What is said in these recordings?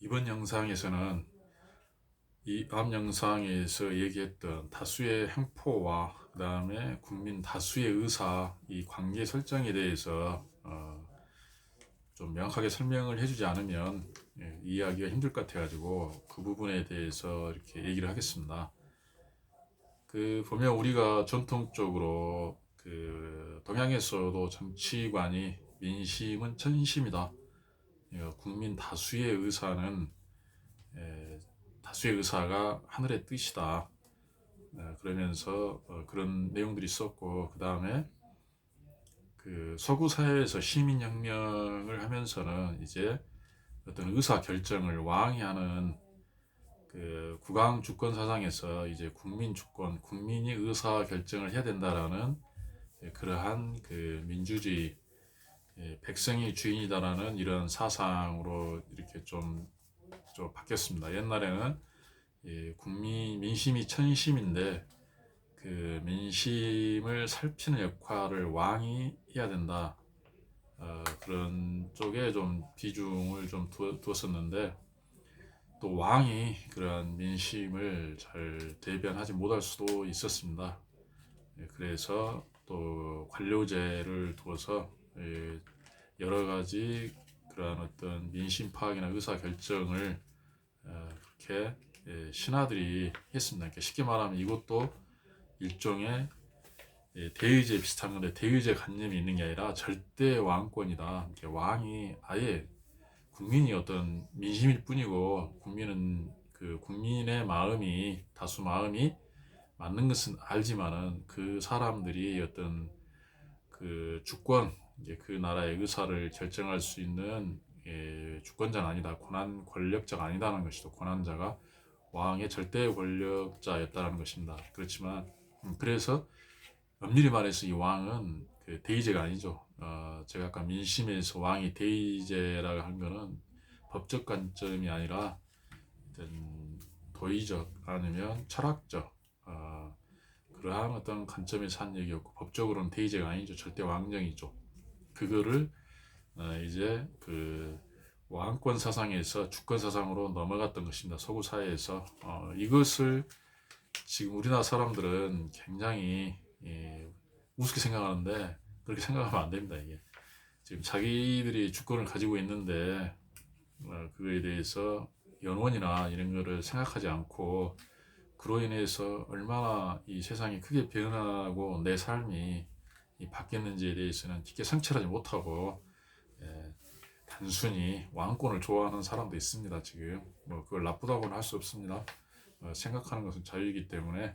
이번 영상에서는 이 앞 영상에서 얘기했던 다수의 행포와 그 다음에 국민 다수의 의사 이 관계 설정에 대해서 어, 좀 명확하게 설명을 해주지 않으면 예, 이해하기가 힘들 것 같아가지고 그 부분에 대해서 이렇게 얘기를 하겠습니다. 그 보면 우리가 전통적으로 그 동양에서도 정치관이 민심은 천심이다. 예, 국민 다수의 의사는 에, 다수의 의사가 하늘의 뜻이다. 에, 그러면서 어, 그런 내용들이 있었고 그 다음에 그 서구 사회에서 시민 혁명을 하면서는 이제 어떤 의사 결정을 왕이 하는 그 국왕 주권 사상에서 이제 국민 주권, 국민이 의사 결정을 해야 된다라는 예, 그러한 그 민주주의 예, 백성이 주인이다라는 이런 사상으로 이렇게 좀, 좀 바뀌었습니다. 옛날에는 예, 국민 민심이 천심인데 그 민심을 살피는 역할을 왕이 해야 된다. 어, 그런 쪽에 좀 비중을 좀 두, 두었었는데 또 왕이 그러한 민심을 잘 대변하지 못할 수도 있었습니다. 예, 그래서 또 관료제를 두어서 예, 여러 가지 그러한 어떤 민심 파악이나 의사 결정을 어, 그렇게 예, 신하들이 했습니다. 그러니까 쉽게 말하면 이것도 일종의 예, 대의제 비슷한 건데 대의제 관념이 있는 게 아니라 절대 왕권이다. 이렇게 왕이 아예 국민이 어떤 민심일 뿐이고 국민은 그 국민의 마음이 다수 마음이 맞는 것은 알지만은 그 사람들이 어떤 그 주권 이제 그 나라의 의사를 결정할 수 있는 예, 주권자는 아니다. 권한 권력자가 아니다는 것이죠. 권한자가 왕의 절대 권력자였다는 것입니다. 그렇지만 음, 그래서 엄밀히 말해서 이 왕은 그 대의제가 아니죠. 어, 제가 아까 민심에서 왕이 대의제라고 한 거는 법적 관점이 아니라 도의적 아니면 철학적 어, 그러한 어떤 관점에서 한 얘기였고 법적으로는 대의제가 아니죠. 절대 왕정이죠. 그거를 어, 이제 그 왕권 사상에서 주권 사상으로 넘어갔던 것입니다. 서구 사회에서 어, 이것을 지금 우리나라 사람들은 굉장히 예, 우습게 생각하는데 그렇게 생각하면 안 됩니다. 이게 지금 자기들이 주권을 가지고 있는데 어, 그거에 대해서 연원이나 이런 거를 생각하지 않고 그로 인해서 얼마나 이 세상이 크게 변하고 내 삶이 이 바뀌었는지에 대해서는 깊게 성찰하지 못하고 예, 단순히 왕권을 좋아하는 사람도 있습니다. 지금 뭐 그걸 나쁘다고는 할 수 없습니다. 어, 생각하는 것은 자유이기 때문에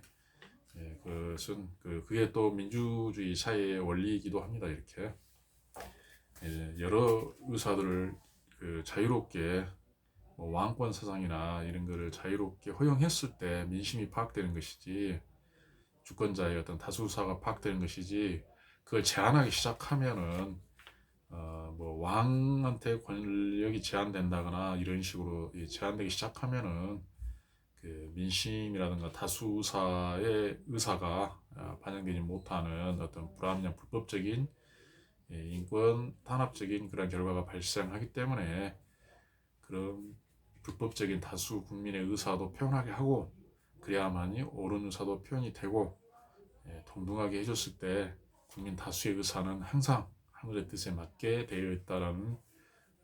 예, 그것은 그 그게 또 민주주의 사회의 원리이기도 합니다. 이렇게 예, 여러 의사들을 그 자유롭게 뭐 왕권 사상이나 이런 거를 자유롭게 허용했을 때 민심이 파악되는 것이지 주권자의 어떤 다수사가 파악되는 것이지 그걸 제한하기 시작하면은 어, 뭐 왕한테 권력이 제한된다거나 이런 식으로 제한되기 시작하면은 그 민심이라든가 다수 의사의 의사가 어, 반영되지 못하는 어떤 불합리한 불법적인 예, 인권 탄압적인 그런 결과가 발생하기 때문에 그런 불법적인 다수 국민의 의사도 표현하게 하고 그래야만이 옳은 의사도 표현이 되고 예, 동등하게 해줬을 때 국민 다수의 의사는 항상 하늘의 뜻에 맞게 되어 있다라는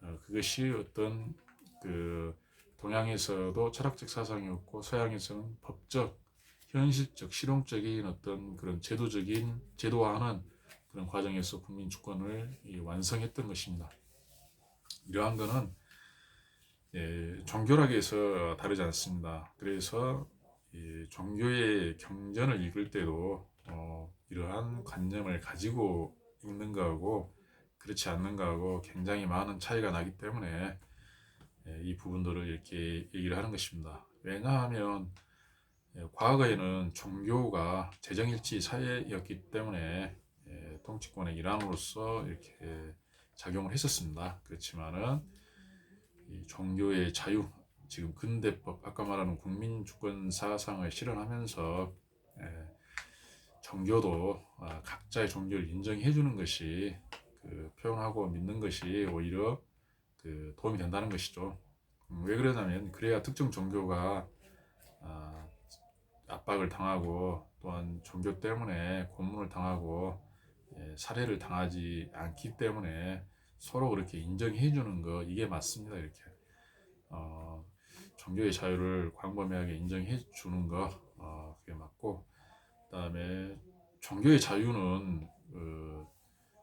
어, 그것이 어떤 그 동양에서도 철학적 사상이었고 서양에서는 법적, 현실적, 실용적인 어떤 그런 제도적인 제도화하는 그런 과정에서 국민 주권을 완성했던 것입니다. 이러한 것은 예, 종교학에서 다르지 않습니다. 그래서 종교의 경전을 읽을 때도 어, 이러한 관념을 가지고 읽는 거하고 그렇지 않는 거하고 굉장히 많은 차이가 나기 때문에 예, 이 부분들을 이렇게 얘기를 하는 것입니다. 왜냐하면 예, 과거에는 종교가 재정일치 사회였기 때문에 예, 통치권의 일환으로서 이렇게 작용을 했었습니다. 그렇지만은 종교의 자유, 지금 근대법, 아까 말하는 국민주권 사상을 실현하면서 종교도 아, 각자의 종교를 인정해 주는 것이 그 표현하고 믿는 것이 오히려 그 도움이 된다는 것이죠. 음, 왜 그러냐면 그래야 특정 종교가 아, 압박을 당하고 또한 종교 때문에 고문을 당하고 예, 살해를 당하지 않기 때문에 서로 그렇게 인정해 주는 거 이게 맞습니다 이렇게 어, 종교의 자유를 광범위하게 인정해 주는 거 어, 그게 맞고 그다음에 종교의 자유는 그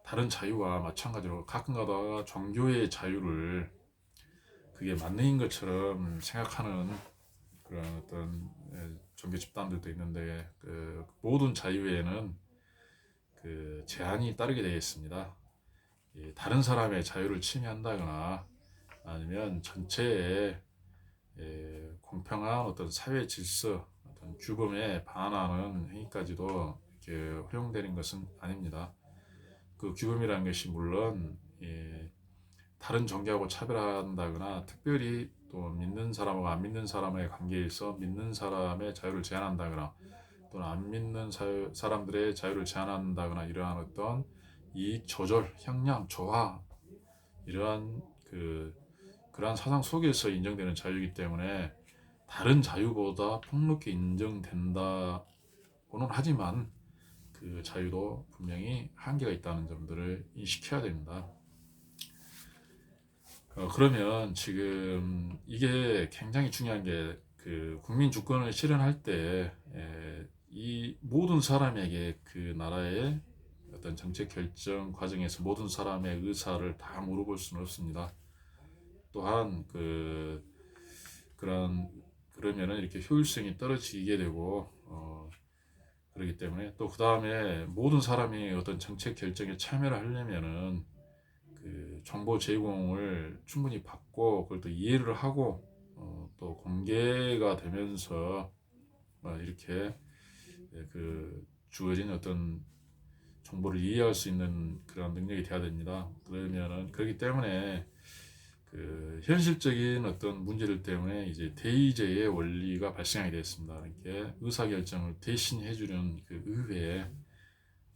다른 자유와 마찬가지로 가끔가다 종교의 자유를 그게 만능인 것처럼 생각하는 그런 어떤 예, 종교 집단들도 있는데 그 모든 자유에는 그 제한이 따르게 되어 있습니다. 이 다른 사람의 자유를 침해한다거나 아니면 전체의 예, 공평한 어떤 사회 질서, 규범에 반하는 행위까지도 이렇게 허용되는 것은 아닙니다. 그 규범이라는 것이 물론 예, 다른 종교하고 차별한다거나 특별히 또 믿는 사람하고 안 믿는 사람의 관계에서 믿는 사람의 자유를 제한한다거나 또는 안 믿는 사- 사람들의 자유를 제한한다거나 이러한 어떤 이익 조절, 형량, 조화 이러한 그 그러한 사상 속에서 인정되는 자유이기 때문에 다른 자유보다 폭넓게 인정된다고는 하지만 그 자유도 분명히 한계가 있다는 점들을 인식해야 됩니다. 어, 그러면 지금 이게 굉장히 중요한 게 그 국민 주권을 실현할 때 이 모든 사람에게 그 나라의 어떤 정책 결정 과정에서 모든 사람의 의사를 다 물어볼 수는 없습니다. 또한 그 그런 그러면은 이렇게 효율성이 떨어지게 되고 어, 그렇기 때문에 또 그 다음에 모든 사람이 어떤 정책 결정에 참여를 하려면은 그 정보 제공을 충분히 받고 그걸 또 이해를 하고 어, 또 공개가 되면서 어, 이렇게 예, 그 주어진 어떤 정보를 이해할 수 있는 그런 능력이 돼야 됩니다. 그러면은 그렇기 때문에 그 현실적인 어떤 문제들 때문에 이제 대의제의 원리가 발생하게 되었습니다. 이렇게 의사 결정을 대신 해 주는 그 의회,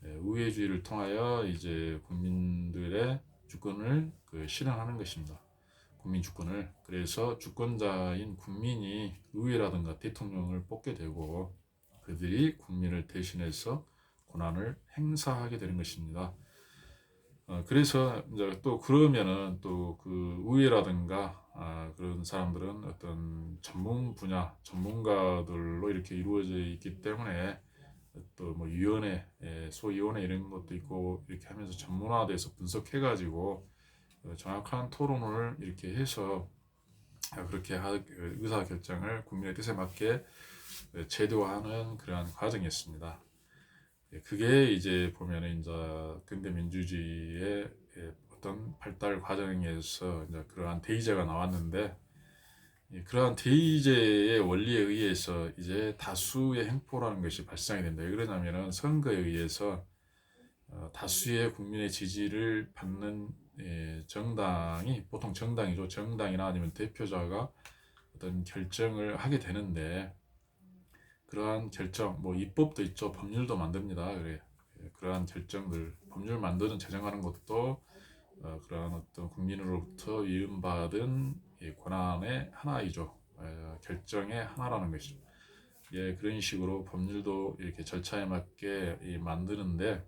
예, 의회주의를 통하여 이제 국민들의 주권을 그 실현하는 것입니다. 국민 주권을 그래서 주권자인 국민이 의회라든가 대통령을 뽑게 되고 그들이 국민을 대신해서 권한을 행사하게 되는 것입니다. 어, 그래서 이제 또 그러면은 또 그 의회라든가 아, 그런 사람들은 어떤 전문 분야 전문가들로 이렇게 이루어져 있기 때문에 또 뭐 위원회, 예, 소위원회 이런 것도 있고 이렇게 하면서 전문화돼서 분석해 가지고 어, 정확한 토론을 이렇게 해서 아, 그렇게 하- 그 의사 결정을 국민의 뜻에 맞게 어, 제도화하는 그러한 과정이었습니다. 예, 그게 이제 보면은 이제 근대 민주주의의 예, 어떤 발달 과정에서 이제 그러한 대의제가 나왔는데 예, 그러한 대의제의 원리에 의해서 이제 다수의 행포라는 것이 발생이 된다. 왜 그러냐면은 선거에 의해서 어, 다수의 국민의 지지를 받는 예, 정당이 보통 정당이죠. 정당이나 아니면 대표자가 어떤 결정을 하게 되는데 그러한 결정, 뭐 입법도 있죠. 법률도 만듭니다. 그래 예, 그러한 결정들, 법률 만드는 제정하는 것도 어, 그러한 어떤 국민으로부터 위임받은 이 권한의 하나이죠. 예, 결정의 하나라는 것이죠. 예, 그런 식으로 법률도 이렇게 절차에 맞게 이 만드는데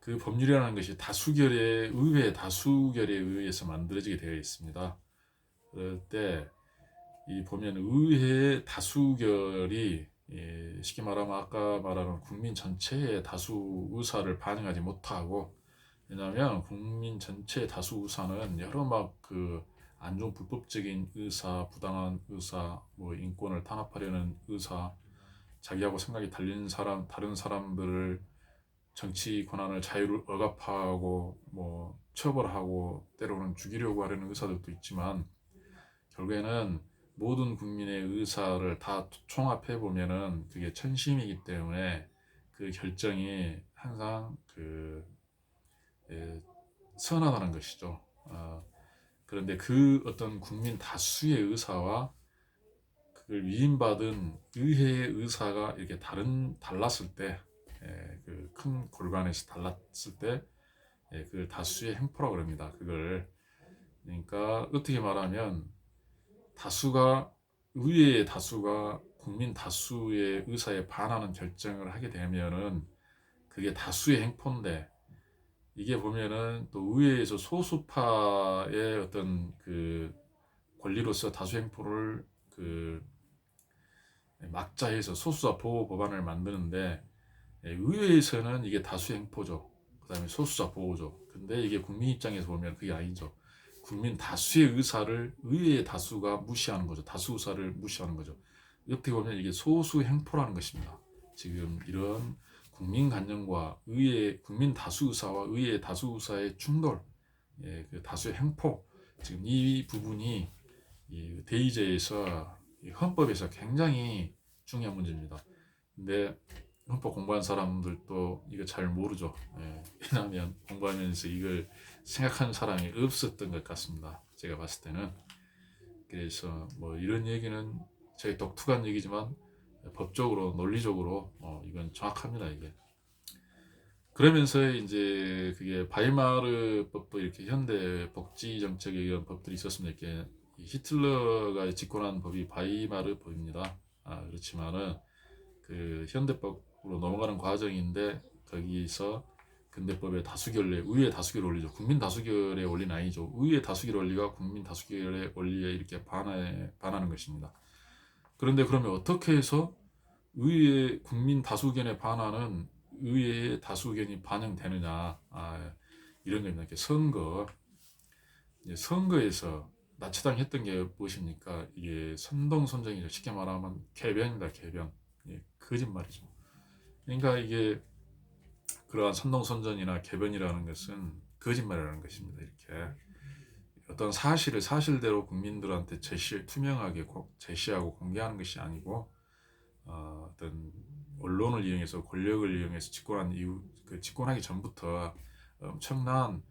그 법률이라는 것이 다수결의 의회 다수결에 의해서 만들어지게 되어 있습니다. 그럴 때 이 보면 의회 다수결이 예, 쉽게 말하면 아까 말하는 국민 전체의 다수 의사를 반영하지 못하고 왜냐하면 국민 전체의 다수 의사는 여러 막 그 안 좋은 불법적인 의사, 부당한 의사, 뭐 인권을 탄압하려는 의사, 자기하고 생각이 달린 사람, 다른 사람들을 정치 권한을 자유를 억압하고 뭐 처벌하고 때로는 죽이려고 하려는 의사들도 있지만 결국에는 모든 국민의 의사를 다 총합해 보면은 그게 천심이기 때문에 그 결정이 항상 그 예, 선하다는 것이죠. 어, 그런데 그 어떤 국민 다수의 의사와 그걸 위임받은 의회의 의사가 이렇게 다른 달랐을 때, 그큰 골반에서 달랐을 때, 예, 그 다수의 행포라고 그럽니다. 그걸 그러니까 어떻게 말하면 다수가 의회의 다수가 국민 다수의 의사에 반하는 결정을 하게 되면은 그게 다수의 행포인데 이게 보면은 또 의회에서 소수파의 어떤 그 권리로서 다수 행포를 그 막자해서 소수자 보호 법안을 만드는데 예, 의회에서는 이게 다수 행포죠. 그다음에 소수자 보호죠. 근데 이게 국민 입장에서 보면 그게 아니죠. 국민 다수의 의사를 의회의 다수가 무시하는 거죠. 다수 의사를 무시하는 거죠. 어떻게 보면 이게 소수 행포라는 것입니다. 지금 이런 국민 간념과 의회 국민 다수 의사와 의회 다수 의사의 충돌, 예, 그 다수의 행포, 지금 이 부분이 이 대의제에서 이 헌법에서 굉장히 중요한 문제입니다. 근데 헌법 공부한 사람들도 이거 잘 모르죠. 예, 왜냐하면 공부하면서 이걸 생각하는 사람이 없었던 것 같습니다. 제가 봤을 때는. 그래서 뭐 이런 얘기는 저희 독특한 얘기지만 법적으로 논리적으로 어, 이건 정확합니다 이게. 그러면서 이제 그게 바이마르 법도 이렇게 현대 복지 정책에 의한 법들이 있었습니다. 이렇게 이 히틀러가 집권한 법이 바이마르 법입니다. 아, 그렇지만은 그 현대법으로 넘어가는 과정인데 거기서 근대법의 다수결의 의회 다수결 원리죠. 국민 다수결의 원리는 아니죠. 의회 다수결 원리가 국민 다수결의 원리에 이렇게 반하, 반하는 것입니다. 그런데 그러면 어떻게 해서 의회 국민 다수견에 반하는 의회의 다수견이 반영되느냐 아, 이런 겁니다. 이렇게 선거 선거에서 나치당 했던 게 무엇입니까? 이게 선동 선정이죠. 쉽게 말하면 개변입니다. 개변. 예, 거짓말이죠. 그러니까 이게 그러한 선동선전이나 개변이라는 것은 거짓말이라는 것입니다. 이렇게 어떤 사실을 사실대로 국민들한테 제시 투명하게 제시하고 공개하는 것이 아니고 어, 어떤 언론을 이용해서 권력을 이용해서 집권한 이후 그 집권하기 전부터 엄청난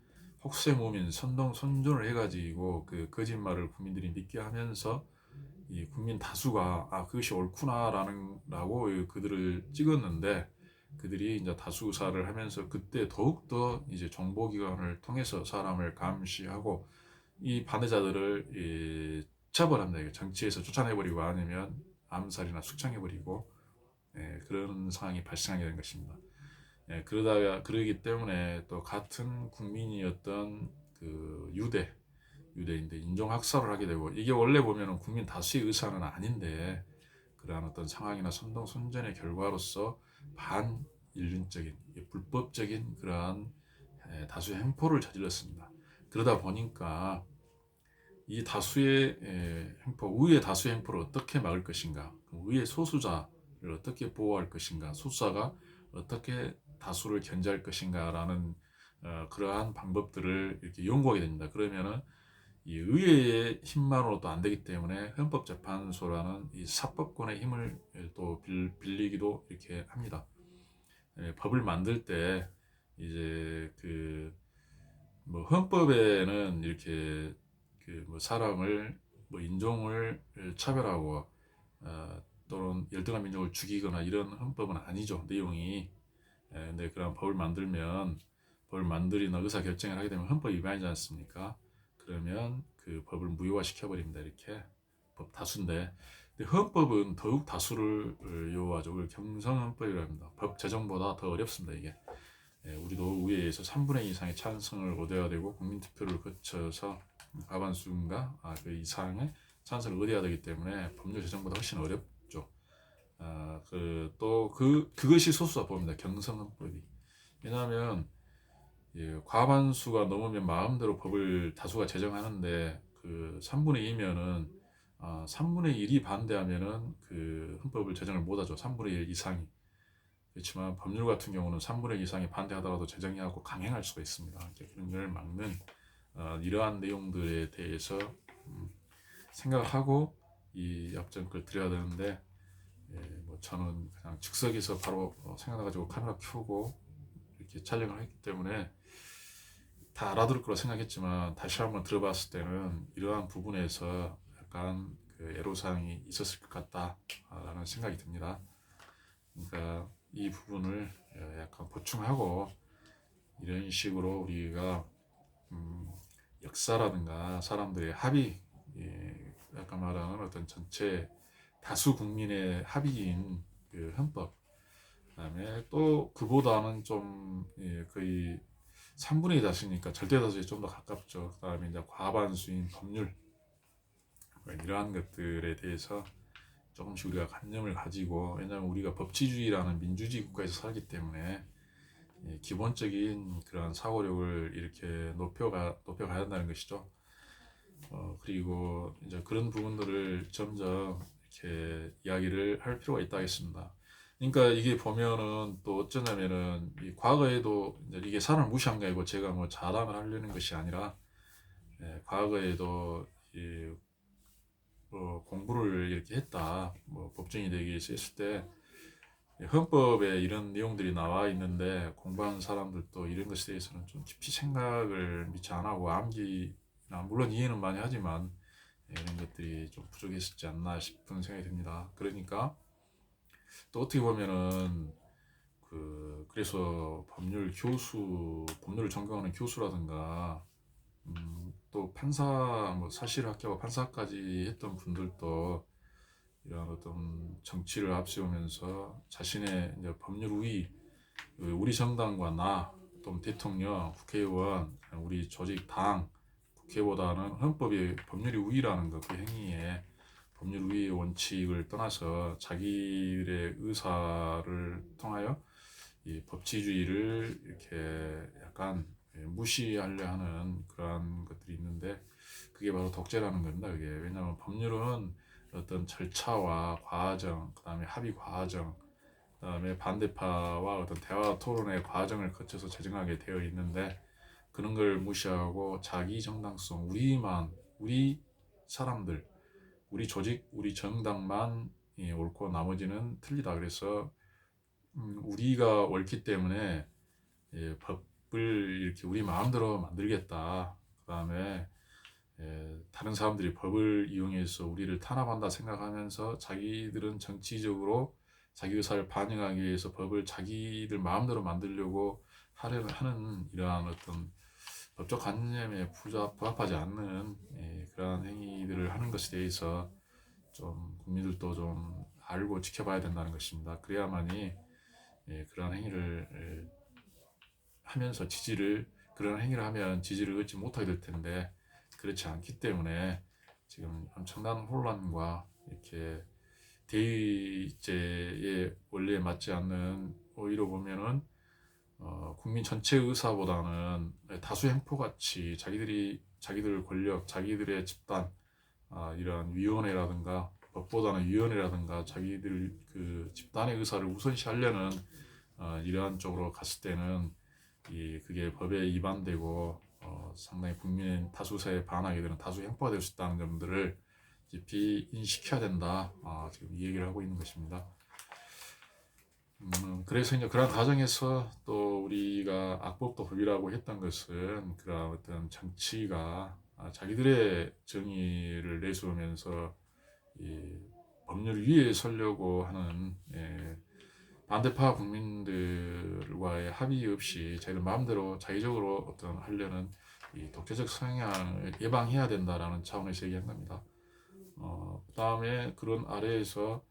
혹세무민 선동 선전을 해가지고 그 거짓말을 국민들이 믿게 하면서 이 국민 다수가 아 그것이 옳구나라는 라고 그들을 찍었는데 그들이 이제 다수사를 하면서 그때 더욱더 이제 정보기관을 통해서 사람을 감시하고 이 반대자들을 이 처벌합니다. 정치에서 쫓아내버리고 아니면 암살이나 숙청해버리고 예, 그런 상황이 발생하게 된 것입니다. 예, 그러다가 그러기 때문에 또 같은 국민이었던 그 유대 유대인데 인종 학살을 하게 되고 이게 원래 보면은 국민 다수의 의사는 아닌데 그러한 어떤 상황이나 선동 선전의 결과로서 반인륜적인 불법적인 그러한 예, 다수의 행포를 저질렀습니다. 그러다 보니까 이 다수의 예, 행포, 우의 다수의 행포를 어떻게 막을 것인가, 우의 소수자를 어떻게 보호할 것인가, 소수자가 어떻게 다수를 견제할 것인가라는 어, 그러한 방법들을 이렇게 연구하게 됩니다. 그러면은 이 의회의 힘만으로도 안 되기 때문에 헌법재판소라는 이 사법권의 힘을 또 빌 리기도 이렇게 합니다. 예, 법을 만들 때 이제 그 뭐 헌법에는 이렇게 그 뭐 사람을 뭐 인종을 차별하고 어, 또는 열등한 민족을 죽이거나 이런 헌법은 아니죠 내용이. 예, 근데 그런 법을 만들면 법을 만들이나 의사 결정을 하게 되면 헌법 위반이지 않습니까? 그러면 그 법을 무효화시켜 버립니다. 이렇게 법 다수인데 헌법은 더욱 다수를 요하죠. 그걸 경성헌법이라고 합니다. 법 제정보다 더 어렵습니다. 이게 예, 우리도 의회에서 3분의 2 이상의 찬성을 얻어야 되고 국민투표를 거쳐서 과반수인가 아, 그 이상의 찬성을 얻어야 되기 때문에 법률 제정보다 훨씬 어렵죠. 아, 그 또 그 그, 그것이 소수자법입니다. 경성헌법이 왜냐하면 예, 과반수가 넘으면 마음대로 법을 다수가 제정하는데 그 3분의 2면은 아, 3분의 1이 반대하면은 그 헌법을 제정을 못하죠. 3분의 1 이상이. 그렇지만 법률 같은 경우는 3분의 1 이상이 반대하더라도 제정이 하고 강행할 수가 있습니다. 그런 걸 막는 어, 이러한 내용들에 대해서 음, 생각하고 이 약정을 드려야 되는데 예, 뭐 저는 그냥 즉석에서 바로 어, 생각나가지고 카메라 켜고 촬영을 했기 때문에 다 알아들을 거라 생각했지만 다시 한번 들어봤을 때는 이러한 부분에서 약간 그 애로사항이 있었을 것 같다라는 생각이 듭니다. 그러니까 이 부분을 약간 보충하고 이런 식으로 우리가 음 역사라든가 사람들의 합의 예 약간 말하는 어떤 전체 다수 국민의 합의인 그 헌법 그다음에 또 그보다는 좀 예, 거의 3분의 2 다수니까 절대 다수에 좀 더 가깝죠. 그다음에 이제 과반수인 법률 뭐 이러한 것들에 대해서 조금씩 우리가 관념을 가지고 왜냐하면 우리가 법치주의라는 민주주의 국가에서 살기 때문에 예, 기본적인 그런 사고력을 이렇게 높여가 높여가야 한다는 것이죠. 어, 그리고 이제 그런 부분들을 점점 이렇게 이야기를 할 필요가 있다 하겠습니다. 그러니까 이게 보면은 또 어쩌냐면은 이 과거에도 이게 사람을 무시한 게 아니고 제가 뭐 자랑을 하려는 것이 아니라 예, 과거에도 이 어, 공부를 이렇게 했다 뭐 법정이 되기 위해서 했을 때 헌법에 이런 내용들이 나와 있는데 공부한 사람들도 이런 것에 대해서는 좀 깊이 생각을 미처 안 하고 암기나 물론 이해는 많이 하지만 예, 이런 것들이 좀 부족했었지 않나 싶은 생각이 듭니다. 그러니까 또 어떻게 보면은 그 그래서 법률 교수 법률을 전공하는 교수라든가 음, 또 판사 뭐 사실학교와 판사까지 했던 분들도 이런 어떤 정치를 앞세우면서 자신의 이제 법률 우위 그 우리 정당과 나 또 대통령 국회의원 우리 조직 당 국회보다는 헌법이 법률이 우위라는 것 그 행위에 법률 우위의 원칙을 떠나서 자기들의 의사를 통하여 이 법치주의를 이렇게 약간 무시하려 하는 그러한 것들이 있는데 그게 바로 독재라는 겁니다. 그게 왜냐하면 법률은 어떤 절차와 과정, 그다음에 합의 과정, 그다음에 반대파와 어떤 대화 토론의 과정을 거쳐서 제정하게 되어 있는데 그런 걸 무시하고 자기 정당성, 우리만, 우리 사람들, 우리 조직, 우리 정당만 이 옳고 나머지는 틀리다. 그래서 음, 우리가 옳기 때문에 예, 법을 이렇게 우리 마음대로 만들겠다. 그 다음에 예, 다른 사람들이 법을 이용해서 우리를 탄압한다 생각하면서 자기들은 정치적으로 자기 의사를 반영하기 위해서 법을 자기들 마음대로 만들려고 하려는 이러한 어떤 법적 관념에 부합하지 않는 예, 그러한 행위들을 하는 것에 대해서 좀 국민들도 좀 알고 지켜봐야 된다는 것입니다. 그래야만이 예, 그러한 행위를 예, 하면서 지지를 그런 행위를 하면 지지를 얻지 못하게 될 텐데 그렇지 않기 때문에 지금 엄청난 혼란과 이렇게 대의제의 원리에 맞지 않는 오히려 보면은 어, 국민 전체 의사보다는 다수 행포 같이 자기들이 자기들 권력, 자기들의 집단 아, 이런 위원회라든가 법보다는 위원회라든가 자기들 그 집단의 의사를 우선시하려는 어, 이러한 쪽으로 갔을 때는 이 그게 법에 위반되고 어, 상당히 국민 다수세에 반하게 되는 다수 행포가 될 수 있다는 점들을 깊이 인식해야 된다. 아, 지금 이 얘기를 하고 있는 것입니다. 음, 그래서 이제 그런 과정에서 또 우리가 악법도 법이라고 했던 것은 그런 어떤 정치가 아, 자기들의 정의를 내세우면서 이 법률 위에 서려고 하는 예, 반대파 국민들과의 합의 없이 자기들 마음대로 자의적으로 어떤 하려는 이 독재적 성향을 예방해야 된다라는 차원에서 얘기한 겁니다. 어, 그다음에 그런 아래에서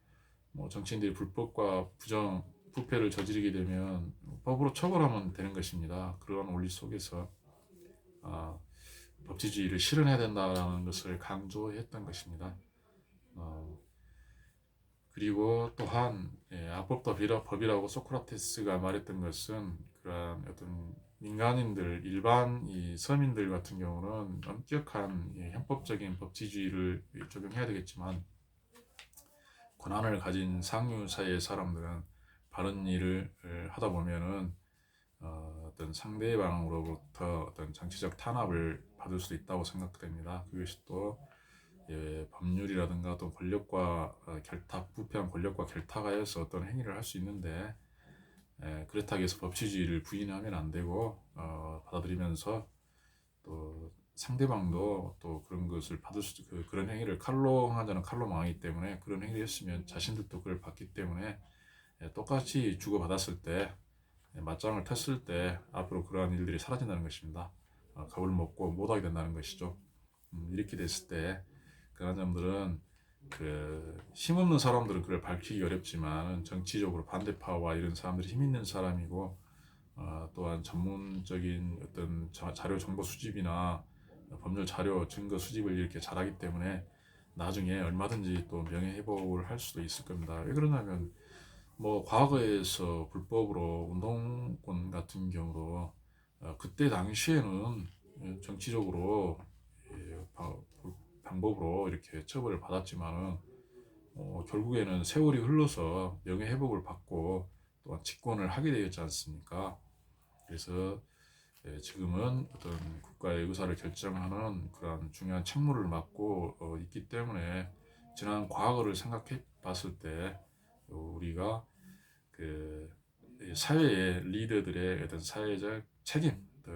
뭐 정치인들이 불법과 부정 부패를 저지르게 되면 법으로 처벌하면 되는 것입니다. 그런 원리 속에서 아, 법치주의를 실현해야 된다라는 것을 강조했던 것입니다. 어, 그리고 또한 예, 악법도 법이라고 소크라테스가 말했던 것은 그러한 어떤 민간인들 일반 이 서민들 같은 경우는 엄격한 예, 현법적인 법치주의를 적용해야 되겠지만 권한을 가진 상류 사회의 사람들은 바른 일을 하다 보면은 어, 어떤 상대방으로부터 어떤 정치적 탄압을 받을 수 있다고 생각됩니다. 그것이 또 예, 법률이라든가 또 권력과 어, 결탁, 부패한 권력과 결탁하여서 어떤 행위를 할 수 있는데 예, 그렇다고 해서 법치주의를 부인하면 안 되고 어, 받아들이면서 또 상대방도 또 그런 것을 받을 수 그, 그런 행위를 칼로 항한 자는 칼로 망하기 때문에 그런 행위를 했으면 자신들도 그걸 받기 때문에 예, 똑같이 주고받았을 때 예, 맞짱을 탔을 때 앞으로 그러한 일들이 사라진다는 것입니다. 어, 겁을 먹고 못하게 된다는 것이죠. 음, 이렇게 됐을 때 그런 점들은 그 힘없는 사람들은 그걸 밝히기 어렵지만 정치적으로 반대파와 이런 사람들이 힘 있는 사람이고 어, 또한 전문적인 어떤 자, 자료 정보 수집이나 법률 자료 증거 수집을 이렇게 잘하기 때문에 나중에 얼마든지 또 명예 회복을 할 수도 있을 겁니다. 왜 그러냐면 뭐 과거에서 불법으로 운동권 같은 경우도 어, 그때 당시에는 정치적으로 예, 바- 방법으로 이렇게 처벌을 받았지만은 어, 결국에는 세월이 흘러서 명예 회복을 받고 또한 집권을 하게 되었지 않습니까? 그래서 예, 지금은 어떤 국가의 의사를 결정하는 그런 중요한 책무를 맡고 어, 있기 때문에 지난 과거를 생각해 봤을 때 우리가 그 사회의 리더들의 어떤 사회적 책임, 더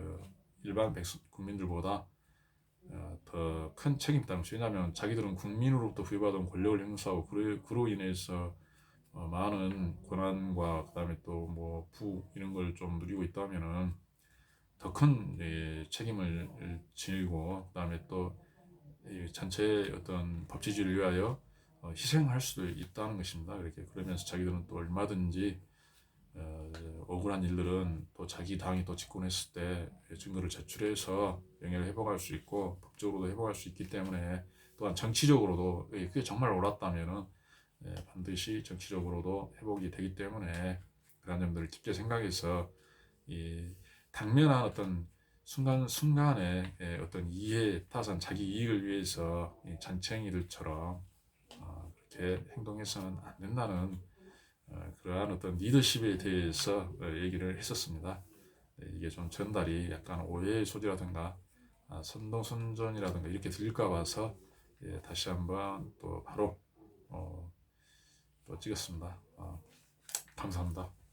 일반 백성 국민들보다 어, 더큰 책임 당시 왜냐하면 자기들은 국민으로부터 부여받은 권력을 행사하고 그로, 그로 인해서 어, 많은 권한과 그다음에 또 뭐 부 이런 걸 좀 누리고 있다면은 더 큰 책임을 지고 그다음에 또이 전체 어떤 법치주의를 위하여 어, 희생할 수도 있다는 것입니다. 그렇게 그러면서 자기들은 또 얼마든지 어, 억울한 일들은 또 자기 당이 또 집권했을 때 증거를 제출해서 명예를 회복할 수 있고 법적으로도 회복할 수 있기 때문에 또한 정치적으로도 예, 그게 정말 옳았다면은 예, 반드시 정치적으로도 회복이 되기 때문에 그런 점들을 깊게 생각해서 이 당면한 어떤 순간 순간의 예, 어떤 이해 타산 자기 이익을 위해서 이 잔챙이들처럼 어, 그렇게 행동해서는 안 된다는 어, 그러한 어떤 리더십에 대해서 어, 얘기를 했었습니다. 네, 이게 좀 전달이 약간 오해의 소지라든가 아, 선동선전이라든가 이렇게 들릴까 봐서 예, 다시 한번 또 바로 어, 또 찍었습니다. 어, 감사합니다.